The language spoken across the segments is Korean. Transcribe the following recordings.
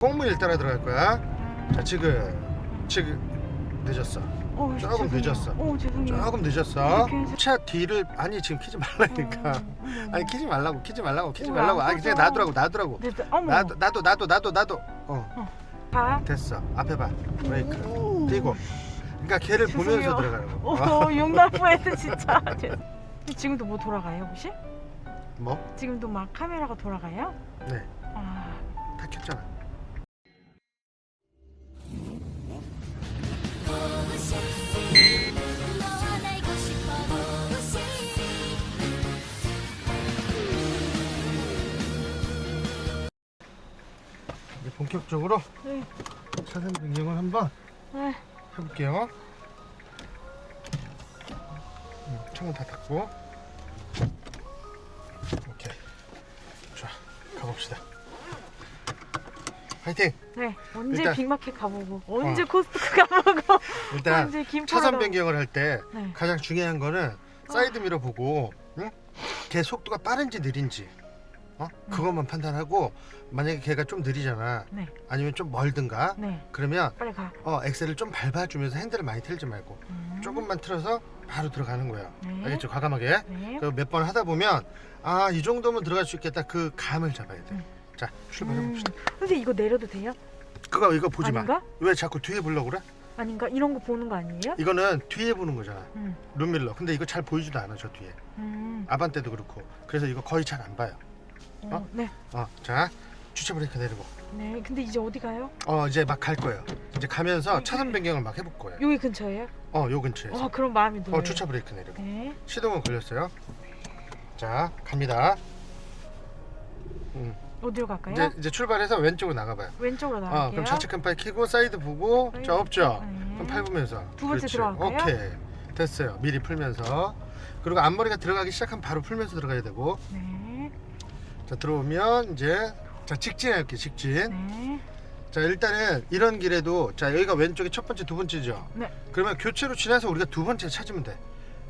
꽁무일 따라 들어갈 거야. 자 지금 지금 늦었어. 어, 조금 죄송해요. 늦었어. 어, 죄송해요. 조금 늦었어. 이렇게 해서- 차 뒤를 아니 지금 키지 말라니까. 어, 어머. 아니 키지 말라고 키지 말라고 키지 어, 말라고. 안 아니 그냥 꺼져. 놔두라고 놔두라고. 네, 네. 어머. 나도 나도 나도 나도 나도. 어 봐. 됐어. 앞에 봐. 브레이크. 오. 띄고. 그러니까 걔를 죄송해요. 보면서 들어가는 거. 오, 용날 뻔했어 진짜. 지금도 뭐 돌아가요 혹시? 뭐? 지금도 막 카메라가 돌아가요? 네. 아, 다 켰잖아. 본격적으로 네. 차선 변경을 한번 네. 해볼게요. 음, 창문 다 닫고. 오케이. 좋아. 가봅시다. 파이팅! 네. 언제 일단- 빅마켓 가보고, 언제 어. 코스트코 가보고, 일단 언제 김포 차선 변경을 할 때 네. 가장 중요한 거는 사이드 미러 보고 응? 걔 속도가 빠른지 느린지 어? 그것만 판단하고 만약에 걔가 좀 느리잖아 네. 아니면 좀 멀든가 네. 그러면 빨리 가. 어 엑셀을 좀 밟아주면서 핸들을 많이 틀지 말고 음. 조금만 틀어서 바로 들어가는 거야 네. 알겠죠 과감하게 네. 몇번 하다 보면 아 이 정도면 들어갈 수 있겠다 그 감을 잡아야 돼 음. 자 출발해 봅시다 근데 이거 내려도 돼요? 그거 이거 보지 아닌가? 마왜 자꾸 뒤에 보려고 그래 아닌가? 이런 거 보는 거 아니에요? 이거는 뒤에 보는 거잖아 음. 룸밀러 근데 이거 잘 보이지도 않아 저 뒤에 음. 아반떼도 그렇고 그래서 이거 거의 잘 안 봐요 어, 어? 네. 어, 자 주차 브레이크 내리고 네. 근데 이제 어디 가요? 어 이제 막 갈 거예요 이제 가면서 차선 변경을 막 해볼 거예요 여기 근처예요? 어 요 근처에서 어, 그럼 마음이 놓여요. 어 주차 브레이크 내리고 네. 시동은 걸렸어요 자 갑니다 음, 어디로 갈까요? 이제 이제 출발해서 왼쪽으로 나가봐요 왼쪽으로 어 나갈게요. 그럼 좌측 깜빡이 켜고 사이드 보고 사이드. 자 없죠 네. 그럼 밟으면서 두 번째 그렇지. 들어갈까요? 오케이 됐어요 미리 풀면서 그리고 앞머리가 들어가기 시작하면 바로 풀면서 들어가야 되고 네. 자 들어오면 이제 자 직진할게 직진 네. 자 일단은 이런 길에도 자 여기가 왼쪽에 첫 번째 두 번째죠 네. 그러면 교체로 지나서 우리가 두 번째 찾으면 돼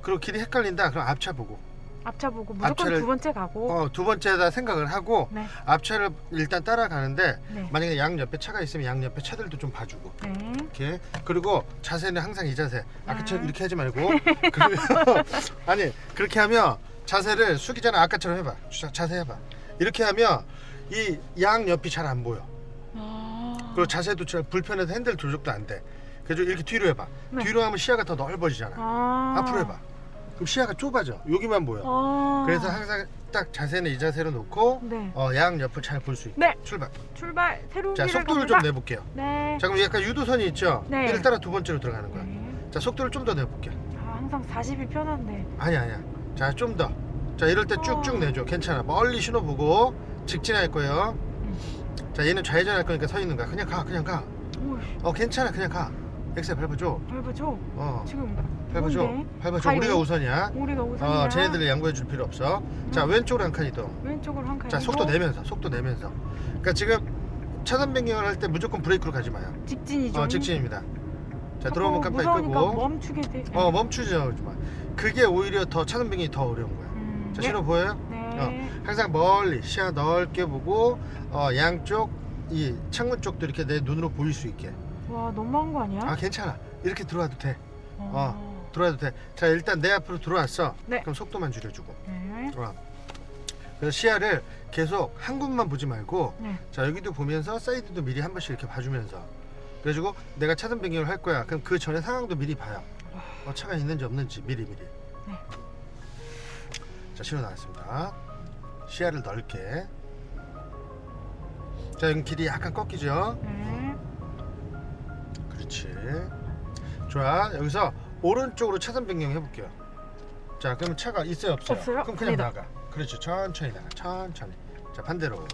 그리고 길이 헷갈린다 그럼 앞차 보고 앞차 보고 무조건 앞차를- 두 번째 가고. 어 두 번째다 생각을 하고 네. 앞차를 일단 따라가는데 네. 만약에 양 옆에 차가 있으면 양 옆에 차들도 좀 봐주고 네. 이렇게 그리고 자세는 항상 이 자세 아까처럼 음. 이렇게 하지 말고 그러면 아니 그렇게 하면 자세를 숙이 전에 아까처럼 해봐 자, 자세 해봐 이렇게 하면 이 양 옆이 잘 안 보여 아. 그리고 자세도 잘 불편해서 핸들 조작도 안 돼 그래서 이렇게 뒤로 해봐 네. 뒤로 하면 시야가 더 넓어지잖아 아. 앞으로 해봐 그럼 시야가 좁아져 여기만 보여 아. 그래서 항상 딱 자세는 이 자세로 놓고 네. 어, 양 옆을 잘 볼 수 있게 네. 출발 출발 새로운 자 길을 속도를 갑니다. 좀 내볼게요 네. 자 그럼 약간 유도선이 있죠 네. 이를 따라 두 번째로 들어가는 거야 네. 자 속도를 좀 더 내볼게 아, 항상 40이 편한데. 아니 야 아니야 자 좀 더 자 이럴 때 쭉쭉 어. 내줘 괜찮아 멀리 신호 보고 직진할 거예요 음. 자 얘는 좌회전 할 거니까 서 있는 거야 그냥 가 그냥 가어 오, 괜찮아 그냥 가 엑셀 밟아줘 밟아줘. 어 지금 밟아줘 뭔데? 밟아줘 가요? 우리가 우선이야 우리가 우선이야. 어 쟤네들 양보해 줄 필요 없어 자 음. 왼쪽으로 한 칸 이동 왼쪽으로 한 칸. 자 속도 내면서 속도 내면서 그러니까 지금 차선 변경을 할 때 무조건 브레이크로 가지 마요 직진이죠. 어 직진입니다 자 들어오면 깜빡이 무서우니까 끄고 멈추게 돼. 어 멈추지 마 그게 오히려 더 차선 변경이 더 어려운 거야 음, 자 네. 신호 보여요? 네. 항상 멀리 시야 넓게 보고 어, 양쪽 이 창문 쪽도 이렇게 내 눈으로 보일 수 있게 와 너무한 거 아니야? 아 괜찮아 이렇게 들어와도 돼 어. 들어와도 돼 자 일단 내 앞으로 들어왔어 네. 그럼 속도만 줄여주고 네. 어. 그래서 시야를 계속 한 군만 보지 말고 네. 자 여기도 보면서 사이드도 미리 한 번씩 이렇게 봐주면서 그래가지고 내가 차선 변경을 할 거야 그럼 그 전에 상황도 미리 봐요 어, 차가 있는지 없는지 미리 미리 네. 자 신호 나왔습니다. 시야를 넓게. 자 여기 길이 약간 꺾이죠? 네. 그렇지. 좋아. 여기서 오른쪽으로 차선 변경 해볼게요. 자 그러면 차가 있어요 없어요? 없어요? 그럼 그냥 아니다. 나가. 그렇지. 천천히 나가. 천천히. 자 반대로.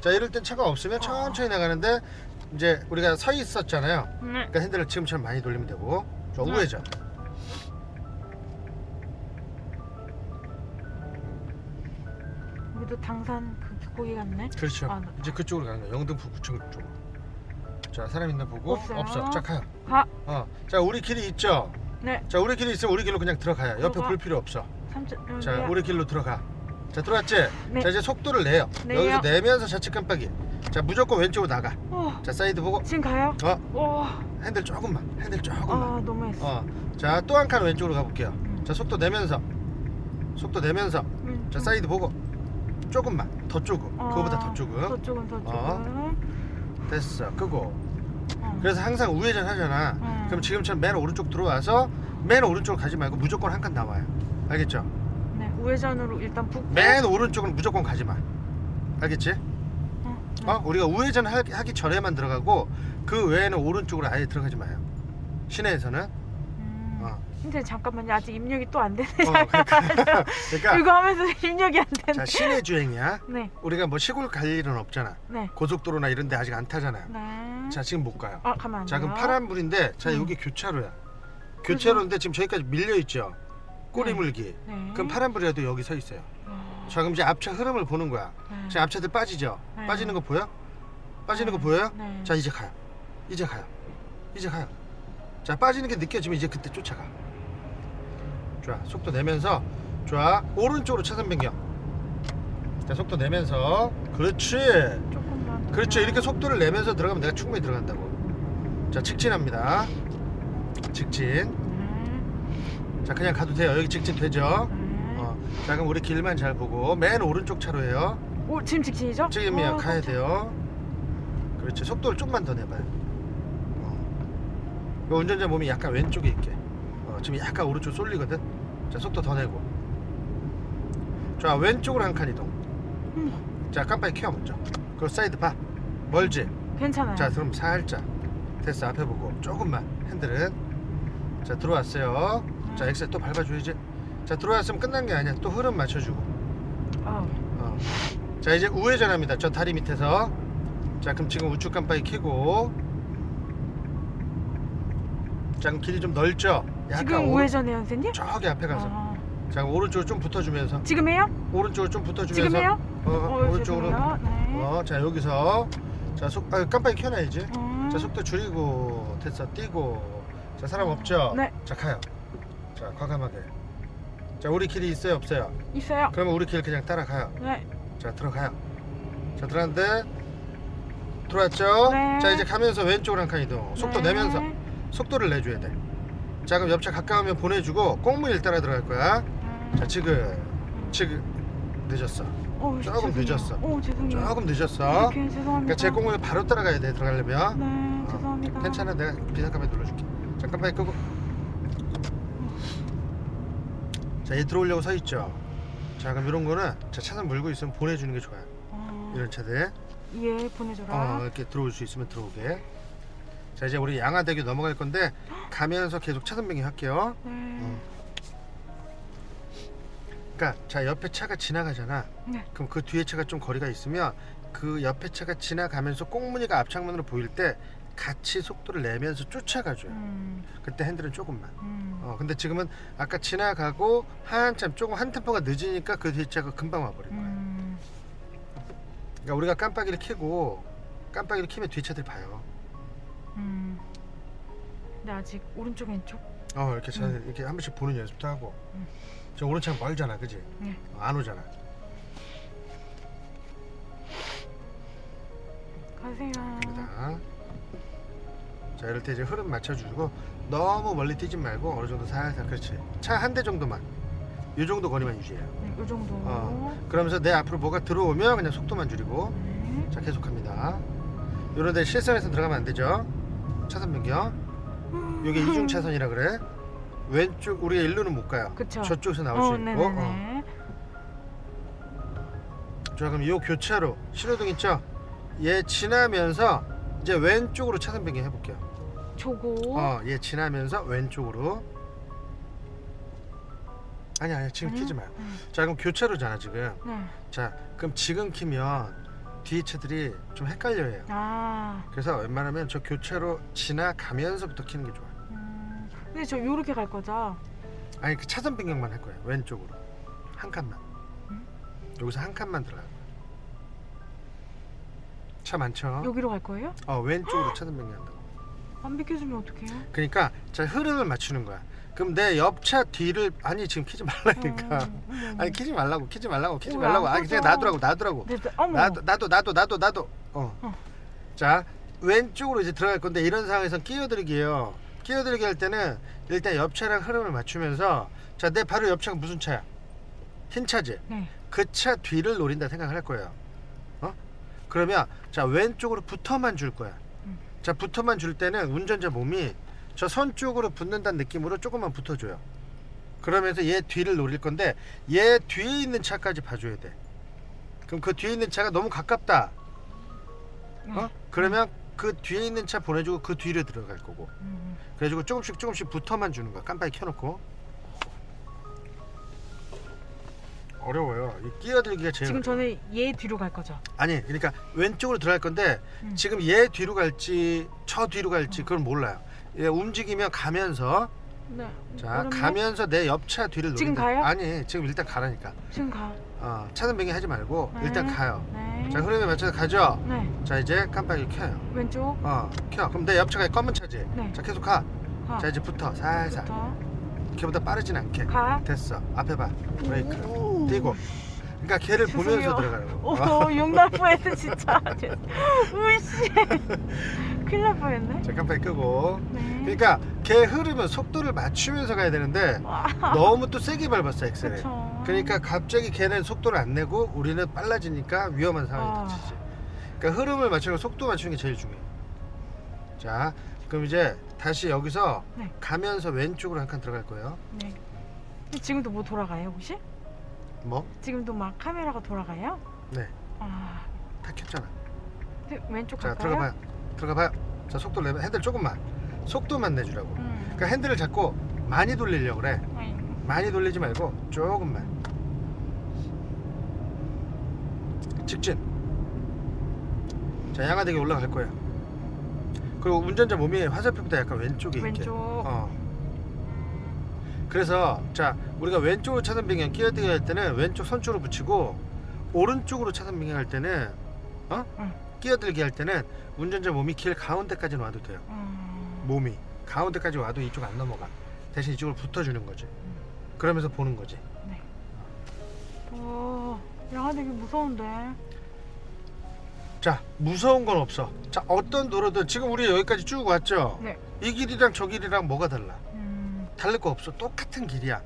자 이럴 땐 차가 없으면 천천히 나가는데 이제 우리가 서 있었잖아요. 네. 그러니까 핸들을 지금처럼 많이 돌리면 되고. 저 네. 우회전 여기도 당산 그 거기 갔네. 그렇죠 아, 네. 이제 그쪽으로 가는 거야 영등포 구청 쪽으로 자 사람 있나 보고 없어요. 없어 자 가요 가. 어 자 우리 길이 있죠 네. 자 우리 길이 있으면 우리 길로 그냥 들어가요 옆에 들어가. 볼 필요 없어 삼촌. 자 우리 길로 들어가 자 들어왔지 네. 자 이제 속도를 내요 내요. 여기서 내면서 좌측 깜빡이 자 무조건 왼쪽으로 나가. 어, 자 사이드 보고. 지금 가요? 어 와, 핸들 조금만. 핸들 조금만. 아 너무했어. 어. 자또 한 칸 왼쪽으로 가볼게요. 음. 자 속도 내면서. 속도 내면서. 음, 자 음. 사이드 보고. 조금만 더 조금. 어, 그거보다 더 조금. 더 조금 더 조금. 어. 됐어. 끄고. 어. 그래서 항상 우회전 하잖아. 음. 그럼 지금처럼 맨 오른쪽 들어와서 맨 오른쪽으로 가지 말고 무조건 한 칸 나와요. 알겠죠? 네, 우회전으로 일단 붙고. 맨 오른쪽은 무조건 가지 마. 알겠지? 어, 네. 어? 우리가 우회전 하- 하기 전에만 들어가고 그 외에는 오른쪽으로 아예 들어가지 마요. 시내에서는. 음. 어. 근데 잠깐만요. 아직 입력이 또 안 되네. 어, 그러니까, 그러니까 이거 하면서 입력이 안 되네. 자 시내 주행이야. 네, 우리가 뭐 시골 갈 일은 없잖아. 네, 고속도로나 이런 데 아직 안 타잖아요. 네. 자 지금 못 가요. 아 가만 안자 그럼. 파란불인데 자 음. 여기 교차로야. 교차로인데 지금 저기까지 밀려 있죠. 꼬리 네. 물기. 네. 그럼 파란불이라도 여기 서 있어요. 어, 자 그럼 이제 앞차 흐름을 보는 거야. 네. 지금 앞차들 빠지죠. 네. 빠지는 거 보여? 빠지는 거 네. 보여요? 네. 자 이제 가요. 이제 가요. 이제 가요. 자 빠지는 게 느껴지면 이제 그때 쫓아가. 좋아. 속도 내면서 좋아. 오른쪽으로 차선 변경. 자 속도 내면서 그렇지. 조금만. 그렇죠. 이렇게 속도를 내면서 들어가면 내가 충분히 들어간다고. 자 직진합니다. 직진. 네. 자 그냥 가도 돼요. 여기 직진 되죠? 네. 어. 자 그럼 우리 길만 잘 보고 맨 오른쪽 차로예요. 오 지금 직진이죠? 지금이야 어, 가야 돼요. 그렇지 속도를 좀만 더 내봐요. 어. 그 운전자 몸이 약간 왼쪽에 있게. 어, 지금 약간 오른쪽 쏠리거든. 자 속도 더 내고. 자 왼쪽으로 한 칸 이동. 음, 자 깜빡이 켜 먼저. 그리고 사이드 봐. 멀지. 괜찮아요. 자 그럼 살짝. 됐어 앞에 보고 조금만 핸들은. 자 들어왔어요. 자 엑셀 또 밟아줘야지. 자 들어왔으면 끝난 게 아니야. 또 흐름 맞춰주고. 아, 어. 자 이제 우회전합니다. 저 다리 밑에서. 자 그럼 지금 우측 깜빡이 켜고. 자 그럼 길이 좀 넓죠? 지금 오- 우회전해 요, 선생님? 저기 앞에 가서. 아, 자 오른쪽으로 좀 붙어주면서. 지금 해요? 오른쪽으로 좀 붙어주면서. 지금 해요? 어, 어, 오른쪽으로. 죄송해요. 네. 어, 자 여기서. 자 속, 아, 깜빡이 켜놔야지. 음. 자 속도 줄이고 됐어 뛰고. 자 사람 없죠? 네. 자 가요. 자 과감하게. 자 우리 길이 있어요 없어요? 있어요. 그러면 우리 길 그냥 따라가요. 네. 자 들어가요. 자 들어갔는데 들어왔죠? 네. 자 이제 가면서 왼쪽으로 한 칸 이동. 속도 네. 내면서 속도를 내줘야 돼. 자 그럼 옆차 가까우면 보내주고 꽁무일 따라 들어갈 거야. 음. 자 지금 지금 늦었어. 어, 조금 죄송해요. 늦었어. 어, 죄송해요. 조금 늦었어. 오케이, 죄송합니다. 그러니까 제 꽁무일 바로 따라가야 돼 들어가려면. 네, 어, 죄송합니다. 괜찮아 내가 비상카메라 눌러줄게. 잠깐만 끄고. 자얘 들어오려고 서 있죠. 자 그럼 이런 거는 자 차선 물고 있으면 보내주는 게 좋아요. 어, 이런 차들. 예, 보내줘라. 어, 이렇게 들어올 수 있으면 들어오게. 자 이제 우리 양화대교 넘어갈 건데 가면서 계속 차선 변경 할게요. 네. 어. 그러니까 자 옆에 차가 지나가잖아. 네. 그럼 그 뒤에 차가 좀 거리가 있으면 그 옆에 차가 지나가면서 꽁무니가 앞창문으로 보일 때 같이 속도를 내면서 쫓아가줘요. 음, 그때 핸들은 조금만. 음. 어 근데 지금은 아까 지나가고 한참 조금 한 템포가 늦으니까 그 뒤에 차가 금방 와버린 거야. 음. 그러니까 우리가 깜빡이를 켜고 깜빡이를 켜면 뒤에 차들이 봐요. 음. 근데 아직 오른쪽 왼쪽? 어 이렇게 차 이렇게 한 번씩 보는 연습도 하고 음. 저 오른쪽 멀잖아 그지 네. 어, 안 오잖아 가세요. 갑니다 자 이럴 때 이제 흐름 맞춰주고 너무 멀리 뛰지 말고 어느 정도 살살 그렇지 차 한 대 정도만 이 정도 거리만 유지해요 네, 이 정도. 어. 그러면서 내 앞으로 뭐가 들어오면 그냥 속도만 줄이고 네. 자 계속합니다 요런 데 실선에서 들어가면 안 되죠 차선 변경 요게 이중 차선이라 그래 왼쪽 우리가 일로는 못 가요 그쵸. 저쪽에서 나올 수 어, 있고 네네네. 어. 자 그럼 요 교차로 신호등 있죠? 얘 지나면서 이제 왼쪽으로 차선 변경 해볼게요. 초고. 어, 얘 지나면서 왼쪽으로. 아니 아니 지금 아니요? 키지 마요. 음. 자 그럼 교차로잖아 지금. 네. 자 그럼 지금 키면 차들이 좀 헷갈려해요. 아. 그래서 웬만하면 저 교차로 지나가면서부터 키는 게 좋아요. 음. 근데 저 요렇게 갈 거죠? 아니 그 차선 변경만 할 거예요. 왼쪽으로 한 칸만. 음? 여기서 한 칸만 들어가. 차 많죠? 여기로 갈 거예요? 어 왼쪽으로 차선 변경한다고. 안 비켜주면 어떡해요? 그러니까 자 흐름을 맞추는 거야. 그럼 내 옆차 뒤를 아니 지금 키지 말라니까. 어, 어머, 어머. 아니 키지 말라고 키지 말라고 키지 왜 말라고. 안 아니 그냥 꺼져? 놔두라고 놔두라고. 네, 네. 어머. 나도 나도 나도 나도 나도. 어. 어. 자 왼쪽으로 이제 들어갈 건데 이런 상황에서 끼어들기예요. 끼어들기 할 때는 일단 옆차랑 흐름을 맞추면서 자 내 바로 옆차가 무슨 차야? 흰 차지. 네. 그 차 뒤를 노린다 생각할 거예요. 어? 그러면 자 왼쪽으로 붙어만 줄 거야. 음. 자 붙어만 줄 때는 운전자 몸이 저 선 쪽으로 붙는다는 느낌으로 조금만 붙어줘요. 그러면서 얘 뒤를 노릴 건데 얘 뒤에 있는 차까지 봐줘야 돼. 그럼 그 뒤에 있는 차가 너무 가깝다. 어? 네. 그러면 그 뒤에 있는 차 보내주고 그 뒤로 들어갈 거고. 음. 그래가지고 조금씩 조금씩 붙어만 주는 거야. 깜빡이 켜놓고. 어려워요. 이 끼어들기가 제일 지금 어려워. 저는 얘 뒤로 갈 거죠. 아니 그러니까 왼쪽으로 들어갈 건데 음. 지금 얘 뒤로 갈지 저 뒤로 갈지 어. 그건 몰라요. 얘 움직이면 가면서 네. 자 그러면 가면서 내 옆차 뒤를 지금 노린다. 가요? 아니 지금 일단 가라니까. 지금 가. 어, 차선 변경 하지 말고 네. 일단 가요. 네. 자 흐름에 맞춰서 가죠. 네. 자 이제 깜빡이 켜요. 왼쪽. 어 켜. 그럼 내 옆차가 검은 차지. 네. 자 계속 가. 가. 자 이제 붙어 살살. 부터. 걔보다 빠르진 않게. 가. 됐어. 앞에 봐. 브레이크. 오. 띄고. 그러니까 걔를 죄송해요. 보면서 들어가라고. 오, 욕날 뻔했어 진짜. 으이씨. 큰일 날 뻔했네. 자 깜빡이 끄고. 네. 그러니까 걔 흐르면 속도를 맞추면서 가야 되는데 와. 너무 또 세게 밟았어 엑셀에. 그쵸. 그러니까 갑자기 걔는 속도를 안 내고 우리는 빨라지니까 위험한 상황이 아. 닥치지. 그러니까 흐름을 맞추고 속도 맞추는 게 제일 중요해. 자, 그럼 이제 다시 여기서 네. 가면서 왼쪽으로 한 칸 들어갈 거예요. 네. 지금도 뭐 돌아가요 혹시? 뭐? 지금도 막 카메라가 돌아가요? 네, 아. 다 켰잖아. 네, 왼쪽 자, 갈까요? 들어가 봐요. 들어가 봐요. 자, 속도를 내면 핸들 조금만. 속도만 내주라고. 음. 그러니까 핸들을 잡고 많이 돌리려고 그래. 아이, 많이 돌리지 말고 조금만. 직진. 자, 양화대게 올라갈 거예요. 그리고 운전자 몸이 화살표보다 약간 왼쪽에 있게. 왼쪽. 어. 그래서 자 우리가 왼쪽으로 차선 변경 끼어들기 할 때는 왼쪽 선쪽으로 붙이고 오른쪽으로 차선 변경할 때는 어 응. 끼어들기 할 때는 운전자 몸이 길 가운데까지는 와도 돼요. 음. 몸이 가운데까지 와도 이쪽 안 넘어가. 대신 이쪽으로 붙어주는 거지. 그러면서 보는 거지. 네. 어, 야, 되게 무서운데. 자 무서운 건 없어. 자 어떤 도로든 지금 우리 여기까지 쭉 왔죠. 네. 이 길이랑 저 길이랑 뭐가 달라? 음. 다를 거 없어. 똑같은 길이야.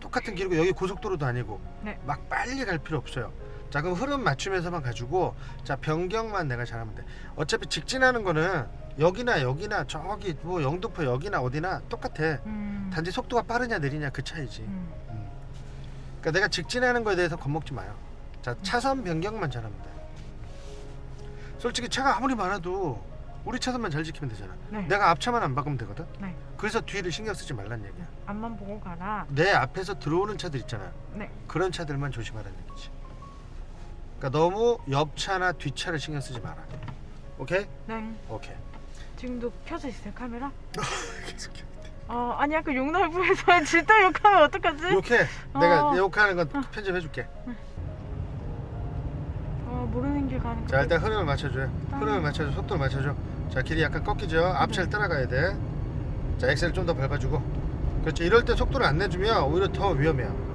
똑같은 길이고 여기 고속도로도 아니고 네. 막 빨리 갈 필요 없어요. 자 그럼 흐름 맞추면서만 가지고 자 변경만 내가 잘하면 돼. 어차피 직진하는 거는 여기나 여기나 저기 뭐 영등포 여기나 어디나 똑같아. 음. 단지 속도가 빠르냐 느리냐 그 차이지. 음. 음. 그러니까 내가 직진하는 거에 대해서 겁먹지 마요. 자 차선 변경만 잘하면 돼. 솔직히 차가 아무리 많아도 우리 차선만 잘 지키면 되잖아. 네. 내가 앞차만 안 바꾸면 되거든. 네. 그래서 뒤를 신경 쓰지 말란 얘기야. 앞만 보고 가라. 내 앞에서 들어오는 차들 있잖아. 네. 그런 차들만 조심하라는 얘기지. 그러니까 너무 옆 차나 뒷 차를 신경 쓰지 마라. 오케이? 네. 오케이. 지금도 켜져 있어요 카메라? 계속 어, 아니 아까 뻔해서 진짜 욕하면 어떡하지? 욕해. 내가 어. 욕하는 건 편집해줄게. 어, 모르는 길 가는 거. 자 일단 흐름을 맞춰줘요. 아. 흐름을 맞춰줘. 속도를 맞춰줘. 자 길이 약간 꺾이죠. 앞차를 따라가야 돼. 자 엑셀 좀더 밟아주고. 그렇지. 이럴 때 속도를 안 내주면 오히려 더 위험해요.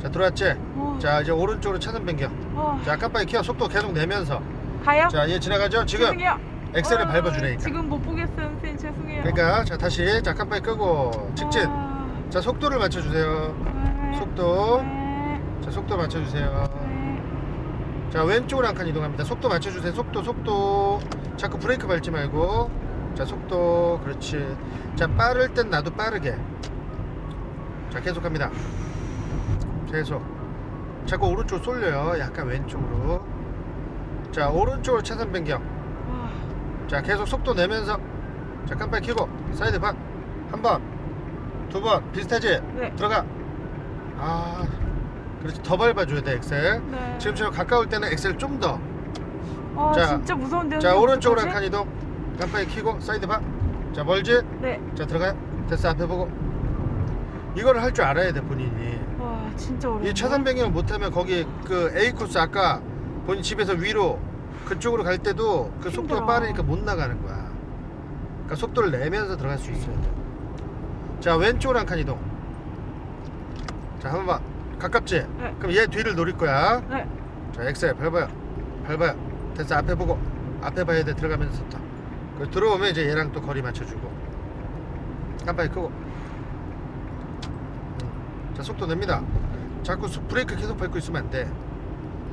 자 들어왔지. 어, 자 이제 오른쪽으로 차선 변경. 어, 자 깜빡이 켜. 속도 계속 내면서. 가요? 자 얘 지나가죠. 지금 죄송해요. 엑셀을 어, 밟아주라니까. 지금 못 보겠어요 선생님 죄송해요. 그러니까 자 다시 자 깜빡이 끄고 직진. 아, 자 속도를 맞춰주세요. 네. 속도. 네. 자 속도 맞춰주세요. 네. 자 왼쪽으로 한 칸 이동합니다. 속도 맞춰주세요. 속도 속도. 자꾸 브레이크 밟지 말고. 자 속도 그렇지. 자 빠를 땐 나도 빠르게. 자 계속합니다. 계속. 자꾸 오른쪽 쏠려요. 약간 왼쪽으로. 자 오른쪽으로 차선 변경. 와, 자 계속 속도 내면서. 자 깜빡이 켜고 사이드 박. 한 번. 두 번. 비슷하지? 네. 들어가. 아 그렇지 더 밟아줘야 돼 엑셀. 네. 지금처럼 가까울 때는 엑셀 좀 더. 아, 자, 진짜 무서운데요. 자 오른쪽으로 한 어떡하지? 칸 이동. 깜빡이 켜고 사이드 봐. 자 멀지? 네. 자 들어가요. 됐어 앞에 보고. 이거를 할 줄 알아야 돼 본인이. 와, 진짜 어려워. 이 차선 변경을 못하면 거기 그 A 코스 아까 본인 집에서 위로 그쪽으로 갈 때도 그 속도가 힘들어. 빠르니까 못 나가는 거야. 그러니까 속도를 내면서 들어갈 수 있어야 돼. 자 왼쪽으로 한 칸 이동. 자 한번 봐. 가깝지? 네. 그럼 얘 뒤를 노릴 거야. 네. 자 엑셀 밟아요. 밟아요. 됐어 앞에 보고 앞에 봐야 돼 들어가면서 속도. 그 들어오면 이제 얘랑 또 거리 맞춰주고. 깜빡이 끄고. 음. 자 속도 냅니다. 자꾸 수- 브레이크 계속 밟고 있으면 안 돼.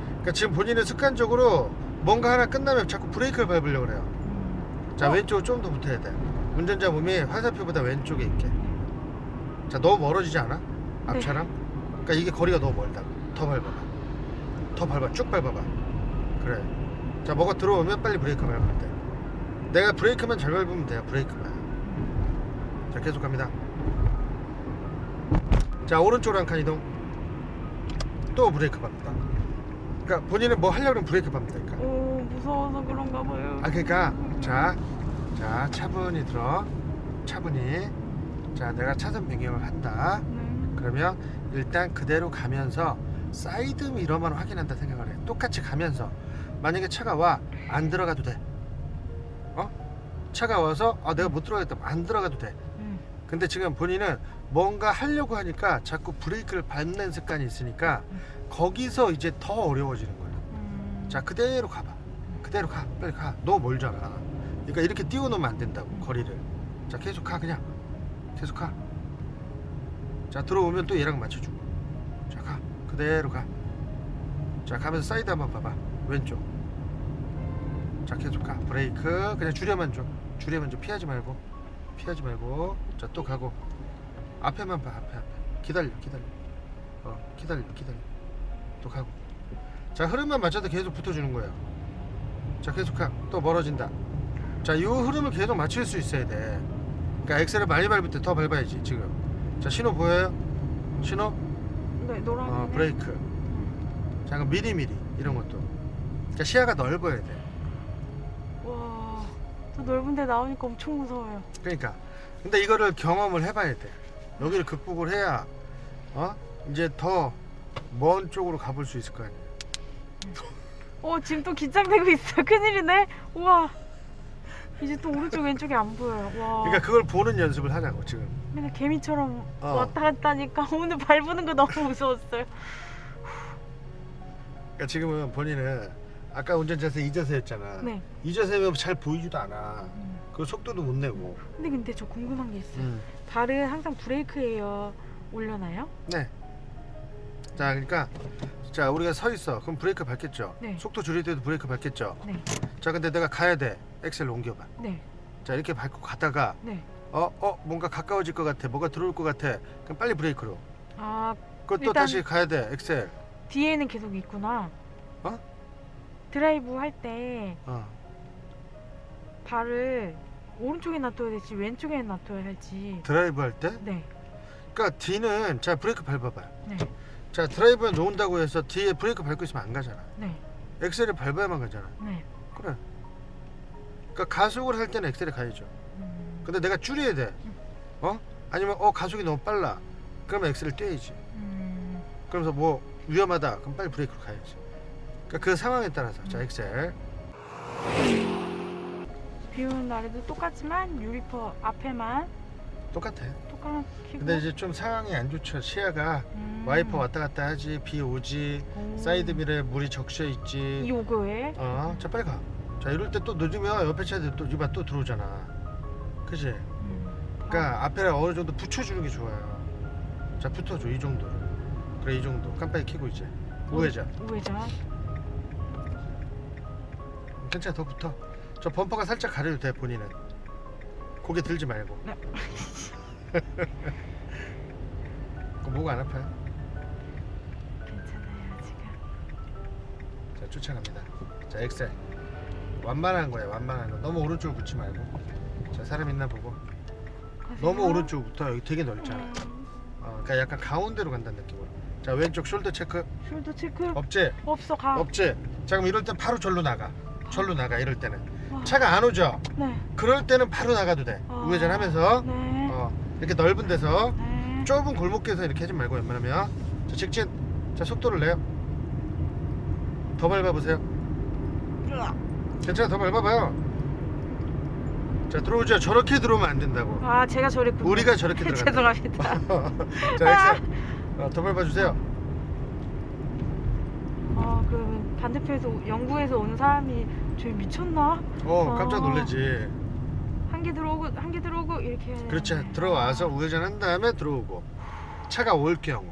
그러니까 지금 본인은 습관적으로 뭔가 하나 끝나면 자꾸 브레이크를 밟으려고 그래요. 음. 자 어? 왼쪽으로 좀 더 붙어야 돼 운전자 몸이 화살표보다 왼쪽에 있게 자 너무 멀어지지 않아? 앞차랑? 그러니까 이게 거리가 너무 멀다 더 밟아봐 더 밟아 쭉 밟아봐 그래 자 뭐가 들어오면 빨리 브레이크 밟으면 돼 내가 브레이크만 잘 밟으면 돼요 브레이크만 자 계속 갑니다 자 오른쪽으로 한 칸 이동 또 브레이크 밟는다. 그러니까 본인은 뭐 하려고 그러면 브레이크 밟는다니까. 오 무서워서 그런가 봐요. 아 그러니까 자, 자 차분히 들어. 차분히. 자 내가 차선 변경을 한다. 네. 그러면 일단 그대로 가면서 사이드 미러만 확인한다 생각을 해. 똑같이 가면서. 만약에 차가 와 안 들어가도 돼. 어? 차가 와서 아 내가 못 들어가겠다. 안 들어가도 돼. 음. 근데 지금 본인은 뭔가 하려고 하니까 자꾸 브레이크를 밟는 습관이 있으니까 거기서 이제 더 어려워지는 거야 음. 자 그대로 가봐. 그대로 가. 빨리 가. 너무 멀잖아. 그러니까 이렇게 띄워놓으면 안 된다고 거리를. 자 계속 가 그냥. 계속 가 자 들어오면 또 얘랑 맞춰주고. 자 가. 그대로 가 자 가면서 사이드 한번 봐봐. 왼쪽. 자 계속 가. 브레이크. 그냥 줄여만 줘. 줄여만 줘. 피하지 말고 피하지 말고. 자 또 가고. 앞에만 봐 앞에 앞에. 기다려 기다려. 어 기다려 기다려. 또 가고. 자 흐름만 맞춰도 계속 붙어주는 거예요 자 계속 가. 또 멀어진다. 자이 흐름을 계속 맞출 수 있어야 돼. 그러니까 엑셀을 많이 밟을 때 더 밟아야지 지금. 자 신호 보여요? 신호? 네 노란색. 어 브레이크. 자 그럼 미리미리 이런 것도. 그러니까 시야가 넓어야 돼 넓은데 나오니까 엄청 무서워요. 그러니까 근데 이거를 경험을 해봐야 돼 여기를 극복을 해야 어 이제 더 먼 쪽으로 가볼 수 있을 거 아니야 어 지금 또 긴장되고 있어. 큰일이네. 우와. 이제 또 오른쪽 왼쪽이 안 보여요. 와. 그러니까 그걸 보는 연습을 하자고 지금 맨날 개미처럼 어. 왔다 갔다 하니까 오늘 밟는 거 너무 무서웠어요. 그러니까 지금은 본인은 아까 운전자세 이자세였잖아 네. 이자세면 잘 보이지도 않아 음. 그 속도도 못 내고 근데 근데 저 궁금한 게 있어요. 음. 발은 항상 브레이크에요 올려놔요? 네. 자, 그러니까 자 우리가 서 있어. 그럼 브레이크 밟겠죠. 네. 속도 줄일 때도 브레이크 밟겠죠. 네. 자, 근데 내가 가야 돼. 엑셀 옮겨봐. 네. 자, 이렇게 밟고 가다가 네. 어, 어, 뭔가 가까워질 것 같아. 뭐가 들어올 것 같아. 그럼 빨리 브레이크로. 아 그것도 일단- 다시 가야 돼. 엑셀. 뒤에는 계속 있구나. 어? 드라이브 할 때 어. 발을 오른쪽에 놔둬야 될지 왼쪽에 놔둬야 할지. 드라이브 할 때. 네. 그러니까 D는 자 브레이크 밟아봐. 네. 자, 드라이브에 놓은다고 해서 뒤에 브레이크 밟고 있으면 안 가잖아. 네. 엑셀을 밟아야만 가잖아. 네. 그래. 그러니까 가속을 할 때는 엑셀에 가야죠. 음, 근데 내가 줄여야 돼. 어? 아니면 어 가속이 너무 빨라. 그러면 엑셀을 떼야지. 음, 그러면서 뭐 위험하다. 그럼 빨리 브레이크로 가야지. 그러니까 그 상황에 따라서 자 엑셀. 비 오는 날에도 똑같지만 유리퍼 앞에만 똑같아. 근데 이제 좀 상황이 안 좋죠. 시야가 음, 와이퍼 왔다 갔다 하지. 비 오지. 오. 사이드 미러에 물이 적셔 이 있지. 요거에. 어, 자 빨리 가. 자 이럴 때 또 늦으면 옆에 차들 또 이봐 또 들어오잖아. 그지? 음. 그러니까 앞에 어느 정도 붙여주는 게 좋아요. 자 붙어줘 이 정도를. 그래 이 정도. 깜빡이 켜고 이제. 우회전. 우회전. 괜찮아 더 붙어. 저 범퍼가 살짝 가려도 돼 본인은. 고개 들지 말고. 네. 그목안 아파요? 괜찮아요 지금. 자 쫓아갑니다. 자 엑셀. 완만한 거예요 완만한 거. 너무 오른쪽으로 붙지 말고. 자 사람 있나 보고. 너무 오른쪽부터 여기 되게 넓잖아. 음, 어, 그러니까 약간 가운데로 간다는 느낌으로. 자 왼쪽 숄더 체크. 숄더 체크? 없지? 없어 가. 없지? 자 그럼 이럴 땐 바로 절로 나가 절로 나가 이럴 때는 와. 차가 안 오죠? 네. 그럴 때는 바로 나가도 돼 아, 우회전하면서 네. 어, 이렇게 넓은 데서 네. 좁은 골목길에서 이렇게 하지 말고 웬만하면 자 직진 자 속도를 내요 더 밟아보세요 괜찮아 더 밟아봐요 자 들어오죠. 저렇게 들어오면 안 된다고. 아 제가 저랬군요. 우리가 저렇게 들어간다. 죄송합니다. 자 엑셀. 어, 더 밟아 주세요. 아 그러면 반대편에서 영구에서 온 사람이 저기 미쳤나? 어 아. 깜짝 놀라지. 한 개 들어오고 한 개 들어오고 이렇게. 그렇지. 들어와서 우회전 한 다음에 들어오고 차가 올 경우.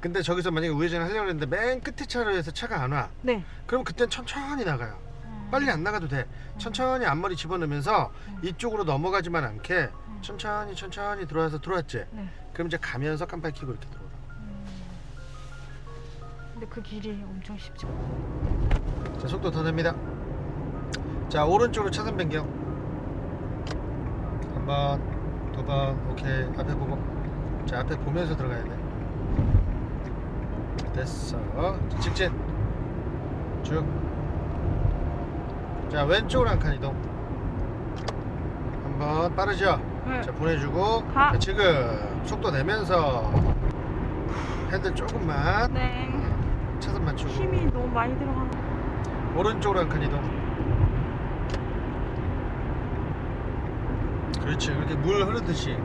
근데 저기서 만약에 우회전 하려고 했는데 맨 끝에 차로에서 차가 안 와. 네. 그럼 그땐 천천히 나가요. 음. 빨리 안 나가도 돼. 천천히 앞머리 집어넣으면서 음. 이쪽으로 넘어가지만 않게 음. 천천히 천천히 들어와서 들어왔지. 네. 그럼 이제 가면서 깜빡 켜고 이렇게. 음. 근데 그 길이 엄청 쉽죠. 자 속도 더 냅니다. 자 오른쪽으로 차선 변경. 한 번, 두 번, 오케이 앞에 보고. 자 앞에 보면서 들어가야 돼. 됐어. 자, 직진. 쭉. 자 왼쪽으로 한 칸 이동. 한 번 빠르죠. 네. 자 보내주고. 가. 자, 지금 속도 내면서 핸들 조금만 네. 차선 맞추고. 힘이 너무 많이 들어가는. 오른쪽으로 한 칸 이동. 그렇지. 그렇게 물 흐르듯이.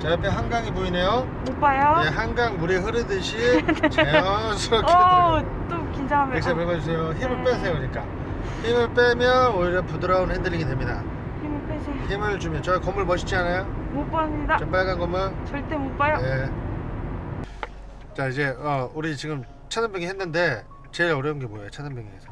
자, 옆에 한강이 보이네요. 못 봐요? 네, 한강 물이 흐르듯이 자연스럽게 어, 들어가요. 또 긴장하면. 엑셀 밟아주세요. 힘을 빼세요. 그러니까. 힘을 빼면 오히려 부드러운 핸들링이 됩니다. 힘을 빼세요. 힘을 주면 저 건물 멋있지 않아요? 못 봅니다. 저 빨간 건물. 절대 못 봐요. 네. 자, 이제 어, 우리 지금 차선변기 했는데 제일 어려운 게 뭐예요? 차선변기에서.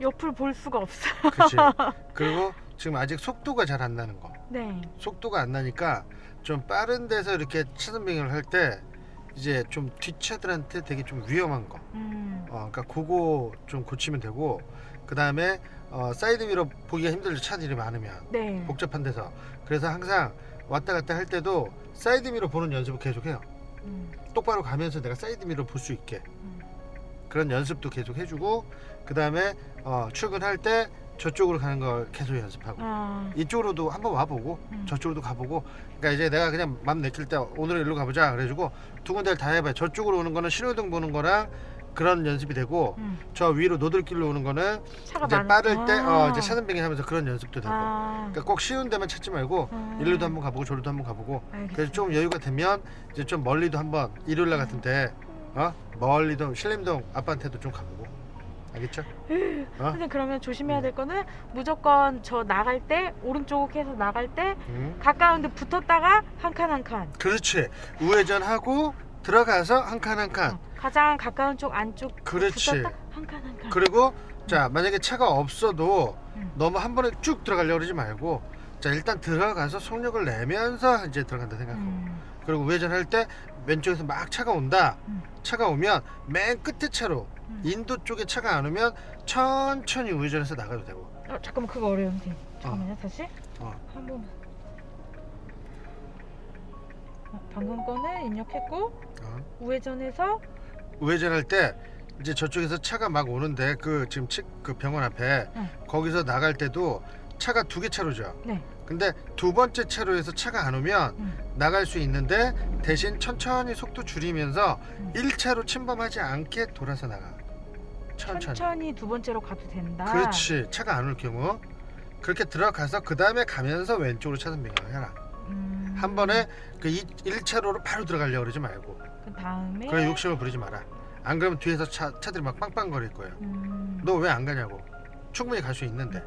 옆을 볼 수가 없어요. 그렇지. 그리고 지금 아직 속도가 잘 안 나는 거. 네. 속도가 안 나니까 좀 빠른 데서 이렇게 차선 변경을 할 때 이제 좀 뒷차들한테 되게 좀 위험한 거. 음. 어, 그러니까 그거 좀 고치면 되고 그 다음에 어, 사이드 미러 보기가 힘들죠 차들이 많으면 네. 복잡한 데서. 그래서 항상 왔다 갔다 할 때도 사이드 미러 보는 연습을 계속해요. 음. 똑바로 가면서 내가 사이드 미러 볼 수 있게 음. 그런 연습도 계속 해주고 그 다음에 어, 출근할 때 저쪽으로 가는 걸 계속 연습하고. 아. 이쪽으로도 한번 와보고 음. 저쪽으로도 가보고 그러니까 이제 내가 그냥 맘 내킬 때 오늘은 일로 가보자 그래가지고 두 군데를 다 해봐요 저쪽으로 오는 거는 신호등 보는 거랑 그런 연습이 되고 음. 저 위로 노들길로 오는 거는 차가 이제 많 빠를 때 아. 어, 이제 차선 변경 하면서 그런 연습도 되고 아. 그러니까 꼭 쉬운 데만 찾지 말고 음. 일로도 한번 가보고 저로도 한번 가보고 알겠습니다. 그래서 좀 여유가 되면 이제 좀 멀리도 한번 일요일날 같은데 어 멀리도 신림동 아빠한테도 좀 가보고 알겠죠? 어? 선생님 그러면 조심해야 될 거는 무조건 저 나갈 때 오른쪽에서 나갈 때 응? 가까운데 붙었다가 한 칸 한 칸. 그렇지 우회전하고 들어가서 한 칸 한칸 어, 가장 가까운 쪽 안쪽 그렇지. 붙었다 한칸 한 칸. 그리고 자 만약에 차가 없어도 음. 너무 한 번에 쭉 들어가려고 그러지 말고 자 일단 들어가서 속력을 내면서 이제 들어간다 생각하고 음. 그리고 우회전할 때 왼쪽에서 막 차가 온다 음. 차가 오면 맨 끝에 차로 음. 인도 쪽에 차가 안 오면 천천히 우회전해서 나가도 되고 어, 잠깐만 그거 어려워 선생님. 잠깐만요 다시. 어. 한번. 어, 방금 거는 입력했고 어. 우회전해서 우회전할 때 이제 저쪽에서 차가 막 오는데 그 지금 치, 그 병원 앞에 응. 거기서 나갈 때도 차가 두 개 차로죠 네. 근데 두 번째 차로에서 차가 안 오면 음. 나갈 수 있는데 대신 천천히 속도 줄이면서 음. 1차로 침범하지 않게 돌아서 나가. 천천히. 천천히 두 번째로 가도 된다. 그렇지. 차가 안 올 경우 그렇게 들어가서 그 다음에 가면서 왼쪽으로 차선 변경을 해라. 음. 한 번에 그 1차로로 바로 들어가려고 그러지 말고 그 다음에. 그래 욕심을 부리지 마라. 안 그러면 뒤에서 차, 차들이 막 빵빵거릴 거예요. 음. 너 왜 안 가냐고. 충분히 갈 수 있는데.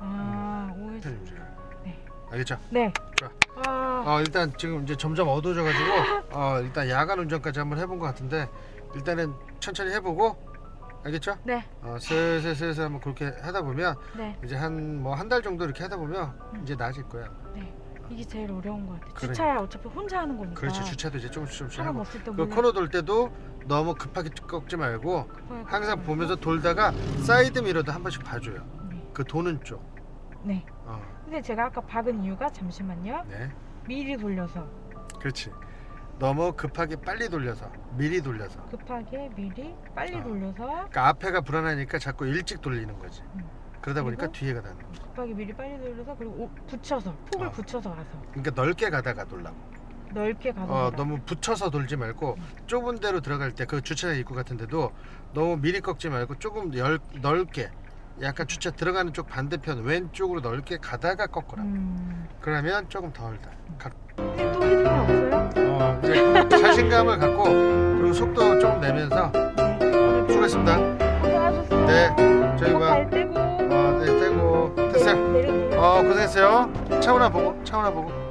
아. 천천히 움직여라. 네. 알겠죠? 네. 좋아. 아. 어, 일단 지금 이제 점점 어두워져가지고 어, 일단 야간 운전까지 한번 해본 것 같은데 일단은 천천히 해보고 알겠죠? 네. 어, 슬슬 슬슬 한번 그렇게 하다 보면 네. 이제 한 뭐 한 달 정도 이렇게 하다 보면 음. 이제 나아질 거야. 네. 이게 제일 어려운 것 같아. 그래. 주차야 어차피 혼자 하는 거니까. 그렇지 주차도 이제 조금씩 조금씩 사람 하고 없을 때 그. 코너 돌 때도 너무 급하게 꺾지 말고 급하게 항상 보면서. 돌다가 사이드 미러도 한 번씩 봐줘요. 네. 그 도는 쪽. 네. 어, 근데 제가 아까 박은 이유가 잠시만요. 네, 미리 돌려서 그렇지. 너무 급하게 빨리 돌려서 미리 돌려서. 급하게 미리 빨리 아. 돌려서 그러니까 앞에가 불안하니까 자꾸 일찍 돌리는 거지. 음. 그러다 보니까 그리고? 뒤에가 나는 거지. 급하게 미리 빨리 돌려서 그리고 오- 붙여서 폭을 어. 붙여서 가서 그러니까 넓게 가다가 돌라고. 넓게 가서 어, 너무 붙여서 돌지 말고 좁은 데로 들어갈 때 그 주차장 입구 같은 데도 너무 미리 꺾지 말고 조금 열, 넓게 약간 주차 들어가는 쪽 반대편 왼쪽으로 넓게 가다가 꺾으라. 음. 그러면 조금 덜 다. 가- 선생님 또 해주면 없어요? 어, 이제 자신감을 갖고 그리고 속도 조금 내면서 네. 수고했습니다. 고생하셨어요. 네, 저희 떼고. 어, 네. 어, 고생했어요. 차 하나 보고, 차 하나 보고.